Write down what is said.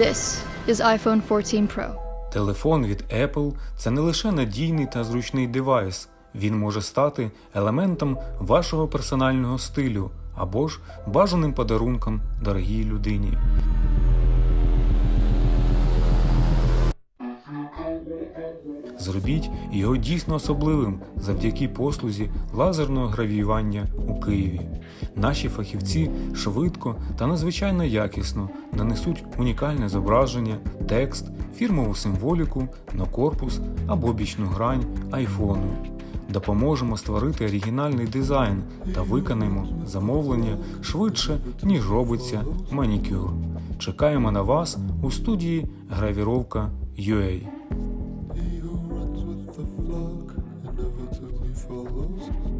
This is iPhone 14 Pro. Телефон від Apple це не лише надійний та зручний девайс, він може стати елементом вашого персонального стилю або ж бажаним подарунком дорогій людині. Зробіть його дійсно особливим завдяки послузі лазерного гравіювання у Києві. Наші фахівці швидко та надзвичайно якісно нанесуть унікальне зображення, текст, фірмову символіку на корпус або бічну грань айфону. Допоможемо створити оригінальний дизайн та виконаємо замовлення швидше, ніж робиться манікюр. Чекаємо на вас у студії Гравіровка UA. the flock inevitably follows.